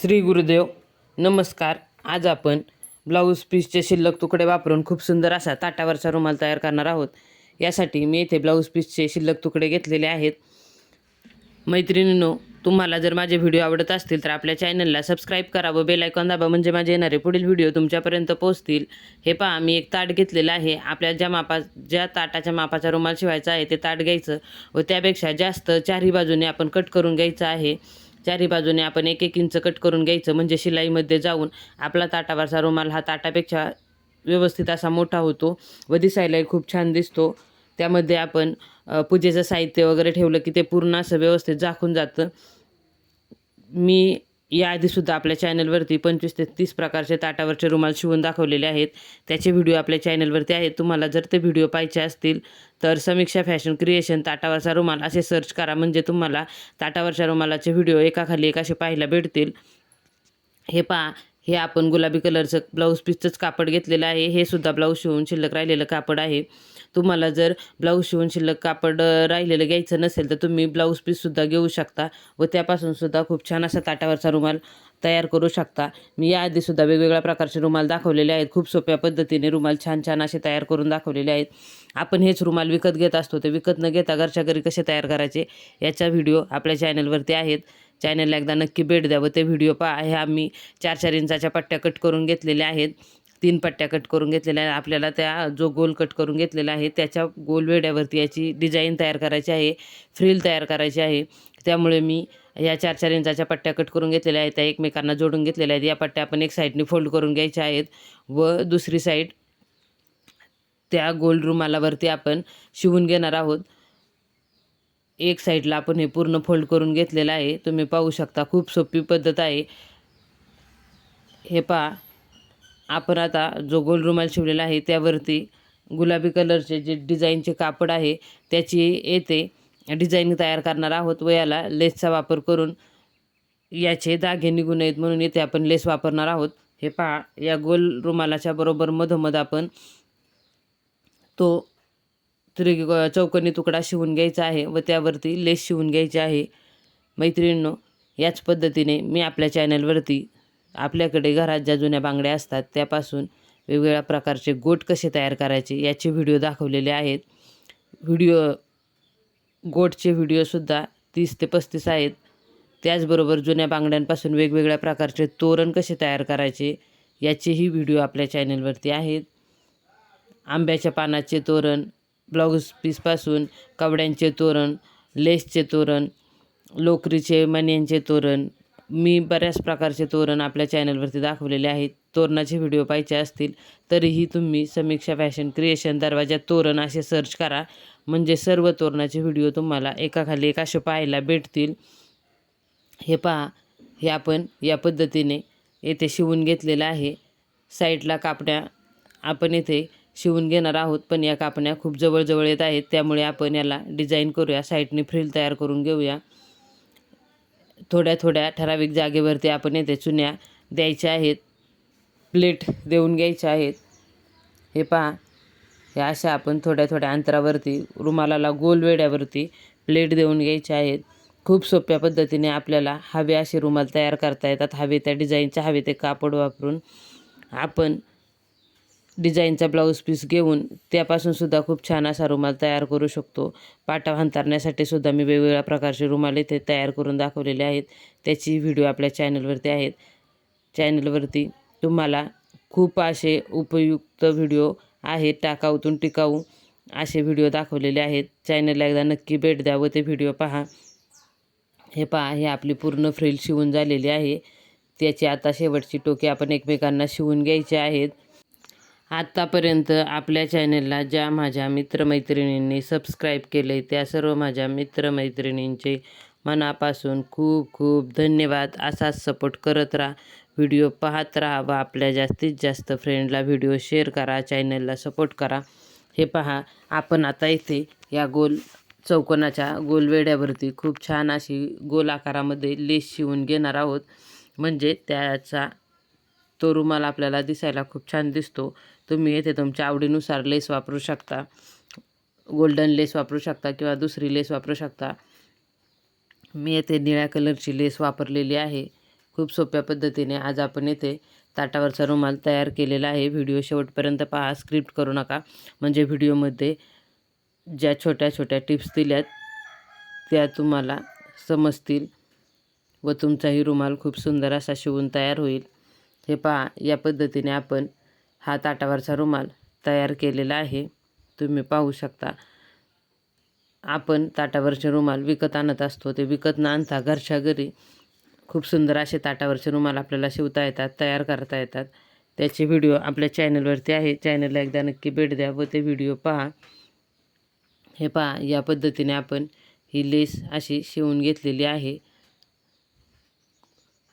श्री गुरुदेव नमस्कार. आज आपण ब्लाऊज पीसचे शिल्लक तुकडे वापरून खूप सुंदर असा ताटावरचा रुमाल तयार करणार आहोत. यासाठी मी इथे ब्लाऊज पीसचे शिल्लक तुकडे घेतलेले आहेत. मैत्रिणींनो तुम्हाला जर माझे व्हिडिओ आवडत असतील तर आपल्या चॅनलला सबस्क्राईब करा व बेलायकॉन दाबा म्हणजे माझे येणारे पुढील व्हिडिओ तुमच्यापर्यंत पोहोचतील. हे पहा मी एक ताट घेतलेलं आहे. आपल्या ज्या मापा ज्या ताटाच्या मापाचा रुमाल शिवायचा आहे ते ताट घ्यायचं व त्यापेक्षा जास्त चारही बाजूने आपण कट करून घ्यायचं आहे. चारी बाजूने आपण एक एक इंच कट करून घ्यायचं म्हणजे शिलाईमध्ये जाऊन आपला ताटावरचा रुमाल हा ताटापेक्षा व्यवस्थित असा मोठा होतो व दिसायलाही खूप छान दिसतो. त्यामध्ये आपण पूजेचं साहित्य वगैरे ठेवलं की ते पूर्ण असं व्यवस्थित झाकून जातं. मी याआधीसुद्धा आपल्या चॅनलवरती पंचवीस ते तीस प्रकारचे ताटावरचे रुमाल शिवून दाखवलेले आहेत. त्याचे व्हिडिओ आपल्या चॅनलवरती आहेत. तुम्हाला जर ते व्हिडिओ पाहिजे असतील तर समीक्षा फॅशन क्रिएशन ताटावरचा रुमाल असे सर्च करा. म्हणजे तुम्हाला ताटावरच्या रुमालाचे व्हिडिओ एकाखाली एक असे पाहायला भेटतील. हे पहा हे आपण गुलाबी कलरचं ब्लाऊज पीसचंच कापड घेतलेलं आहे. हे सुद्धा ब्लाऊज शिवून शिल्लक राहिलेलं कापड आहे. तुम्हाला जर ब्लाऊज शिवून शिल्लक कापड राहिलेलं घ्यायचं नसेल तर तुम्ही ब्लाऊज पीससुद्धा घेऊ शकता व त्यापासून सुद्धा खूप छान असा ताटावरचा रुमाल तयार करू शकता. मी याआधीसुद्धा वेगवेगळ्या प्रकारचे रुमाल दाखवलेले आहेत. खूप सोप्या पद्धतीने रुमाल छान छान असे तयार करून दाखवलेले आहेत. आपण हेच रुमाल विकत घेत असतो. ते विकत न घेता घरच्या घरी कसे तयार करायचे याचा व्हिडिओ आपल्या चॅनलवरती आहेत. चॅनलला एकदा नक्की भेट द्या व ते व्हिडिओ पहा. हे आम्ही चार चार इंचाच्या पट्ट्या कट करून घेतलेल्या आहेत. तीन पट्ट्या कट करून घेतलेल्या आहेत. आपल्याला त्या जो गोल कट करून घेतलेला आहे त्याच्या गोल वेड्यावरती याची डिझाईन तयार करायची आहे. फ्रिल तयार करायची आहे. त्यामुळे मी या चार चार इंचाच्या पट्ट्या कट करून घेतलेल्या आहेत. त्या एकमेकांना जोडून घेतलेल्या आहेत. या पट्ट्या आपण एक साईडने फोल्ड करून घ्यायच्या आहेत व दुसरी साईड त्या गोल रुमालावरती आपण शिवून घेणार आहोत. एक साईडला आपण हे पूर्ण फोल्ड करून घेतलेलं आहे. तुम्ही पाहू शकता खूप सोपी पद्धत आहे. हे पहा आपण आता जो गोल रुमाल शिवलेला आहे त्यावरती गुलाबी कलरचे जे डिझाईनचे कापड आहे त्याची येते डिझाईन तयार करणार आहोत. व याला लेसचा वापर करून याचे दागे निघू नयेत म्हणून येथे आपण लेस वापरणार आहोत. हे पहा या गोल रुमालाच्या बरोबर मधोमध आपण तो त्रि चौकोनी तुकडा शिवून घ्यायचा आहे व त्यावरती लेस शिवून घ्यायची आहे. मैत्रिणींनो याच पद्धतीने मी आपल्या चॅनलवरती आपल्याकडे घरात ज्या जुन्या बांगड्या असतात त्यापासून वेगवेगळ्या प्रकारचे गोट कसे तयार करायचे याचे व्हिडिओ दाखवलेले आहेत. व्हिडिओ गोटचे व्हिडिओसुद्धा तीस ते पस्तीस आहेत. त्याचबरोबर जुन्या बांगड्यांपासून वेगवेगळ्या प्रकारचे तोरण कसे तयार करायचे याचेही व्हिडिओ आपल्या चॅनलवरती आहेत. आंब्याच्या पानाचे तोरण ब्लाऊज पीसपासून कवड्यांचे तोरण लेसचे तोरण लोकरीचे मण्यांचे तोरण. मी बऱ्याच प्रकारचे तोरण आपल्या चॅनलवरती दाखवलेले आहेत. तोरणाचे व्हिडिओ पाहिजे असतील तरीही तुम्ही समीक्षा फॅशन क्रिएशन दरवाजा तोरण असे सर्च करा. म्हणजे सर्व तोरणाचे व्हिडिओ तुम्हाला एकाखाली एक असे पाहायला भेटतील. हे पहा हे आपण या पद्धतीने येथे शिवून घेतलेलं आहे. साईडला कापण्या आपण येथे शिवून घेणार आहोत पण या कापण्या खूप जवळजवळ येत आहेत. त्यामुळे आपण याला डिझाईन करूया साईडने फ्रिल तयार करून घेऊया. थोड्या थोड्या ठराविक जागेवरती आपण येथे चुन्या द्यायच्या आहेत प्लेट देऊन घ्यायच्या आहेत. हे पहा हे अशा आपण थोड्या थोड्या अंतरावरती रुमालाला गोल वेड्यावरती प्लेट देऊन घ्यायच्या आहेत. खूप सोप्या पद्धतीने आपल्याला हवे असे रुमाल तयार करता येतात. हवे त्या डिझाईनच्या हवे ते कापड वापरून आपण डिझाईनचा ब्लाऊज पीस घेऊन त्यापासून सुद्धा खूप छान असा रुमाल तयार करू शकतो. पाटा अंतरण्यासाठी सुद्धा मी वेगवेगळ्या प्रकारचे रुमाल इथे तयार करून दाखवलेले आहेत. त्याची व्हिडिओ आपल्या चॅनलवरती आहेत. चॅनलवरती तुम्हाला खूप असे उपयुक्त व्हिडिओ आहेत. टाकाऊतून टिकाऊ असे व्हिडिओ दाखवलेले आहेत. चॅनलला एकदा नक्की भेट द्या व ते व्हिडिओ पहा. हे पहा हे आपली पूर्ण फ्रिल शिवून झालेली आहे. त्याची आता शेवटची टोके आपण एकमेकांना शिवून घ्यायचे आहेत. आत्तापर्यंत आपल्या चॅनलला ज्या माझ्या मित्रमैत्रिणींनी सबस्क्राईब केले त्या सर्व माझ्या मित्रमैत्रिणींचे मनापासून खूप खूप धन्यवाद. असाच सपोर्ट करत राहा. व्हिडिओ पाहत राहा व आपल्या जास्तीत जास्त फ्रेंडला व्हिडिओ शेअर करा. चॅनलला सपोर्ट करा. हे पहा आपण आता इथे या गोल चौकोनाच्या गोल वेड्यावरती खूप छान अशी गोल आकारामध्ये लेस शिवून घेणार आहोत. म्हणजे त्याचा तो रुमाल आपल्याला दिसायला खूप छान दिसतो. तुम्ही येथे तुमच्या आवडीनुसार लेस वापरू शकता. गोल्डन लेस वापरू शकता किंवा दुसरी लेस वापरू शकता. मी येथे निळ्या कलरची लेस वापरलेली आहे. खूप सोप्या पद्धतीने आज आपण येथे ताटावरचा रुमाल तयार केलेला आहे. व्हिडिओ शेवटपर्यंत पहा. स्क्रिप्ट करू नका. म्हणजे व्हिडिओमध्ये ज्या छोट्या छोट्या टिप्स दिल्यात त्या तुम्हाला समजतील व तुमचाही रुमाल खूप सुंदर असा शिवून तयार होईल. हे पहा या पद्धतीने आपण हा ताटावरचा रुमाल तयार केलेला आहे. तुम्ही पाहू शकता आपण ताटावरचे रुमाल विकत आणत असतो. ते विकत न आणता घरच्या घरी खूप सुंदर असे ताटावरचे रुमाल आपल्याला शिवता येतात तयार करता येतात. त्याचे व्हिडिओ आपल्या चॅनलवरती आहे. चॅनलला एकदा नक्की भेट द्या व ते व्हिडिओ पहा. हे पहा या पद्धतीने आपण ही लेस अशी शिवून घेतलेली आहे.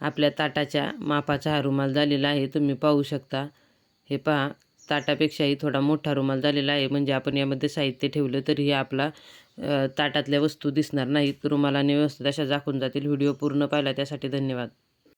आपल्या ताटाच्या मापाचा हा रुमाल झालेला आहे. तुम्ही पाहू शकता. हे पहा ताटापेक्षाही थोडा मोठा रुमाल झालेला आहे. म्हणजे आपण यामध्ये साहित्य ठेवलं तरीही आपला ताटातल्या वस्तू दिसणार नाहीत. रुमालाने व्यवस्थित अशा झाकून जातील. व्हिडिओ पूर्ण पाहिला त्यासाठी धन्यवाद.